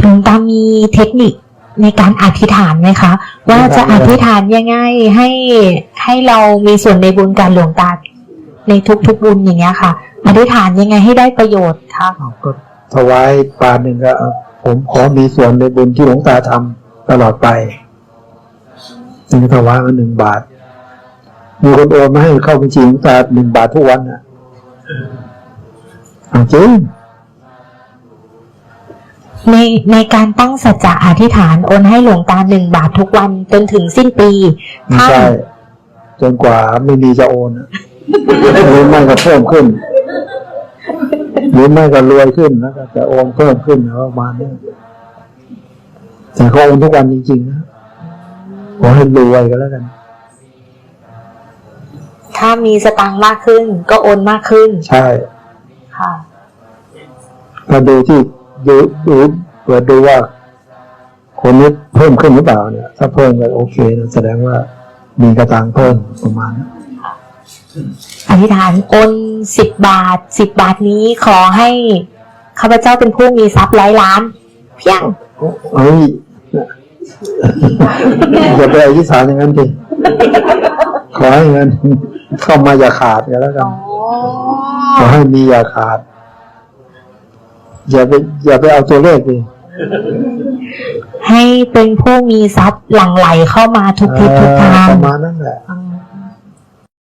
หลวงตามีเทคนิคในการอธิษฐานไหมคะ ว่าจะอธิษฐานยังไงให้ให้เรามีส่วนในบุญการหลวงตาในทุกๆบุญอย่างเงี้ยค่ะอธิษฐานยังไงให้ได้ประโยชน์คะก็ถวายปานหนึ่งก็ผมขอมีส่วนในบุญที่หลวงตาทำตลอดไปถึงถวายมาหนึ่งบาท มีคนโอนมาให้เข้าบัญชีหลวงตาหนึ่งบาททุกวันอะเอาจริง ในในการตั้งสัจจะอธิษฐานโอนให้หลวงตาหนึ่งบาททุกวันจนถึงสิ้นปีไม่ถ้าใช่จนกว่าไม่มีจะโอนอะหรือไม่ก็เพิ่มขึ้น หรือไม่ก็รวยขึ้นแล้วก็จะโอนเพิ่มขึ้นประมาณนี้แต่เขาโอนทุกวันจริงๆนะขอให้รวยกันแล้วกัน ถ้ามีสตางค์มากขึ้น ก็โอนมากขึ้นใช่ ค่ะ ถ้าดูที่ ดูดูเปิดดูว่า คนนี้เพิ่มขึ้นหรือเปล่าเนี่ย ถ้าเพิ่มก็โอเคนะแสดงว่ามีกระตังเพิ่มประมาณนั้นอธิษฐานโอนสิบบาทสิบบาทนี้ขอให้ข้าพเจ้าเป็นผู้มีทรัพย์ร้อยล้าน เพียงเฮ้ยอย่าไปอธิษฐานอย่างนั้นดิขอให้เงินเข้ามาอย่าขาดกันแล้วกันขอให้มีอย่าขาด อย่าไปอย่าไปเอาตัวเลขดิให้เป็นผู้มีทรัพย์หลั่งไหลเข้ามาทุกทิศทุกทางประมาณนั้นแหละอืม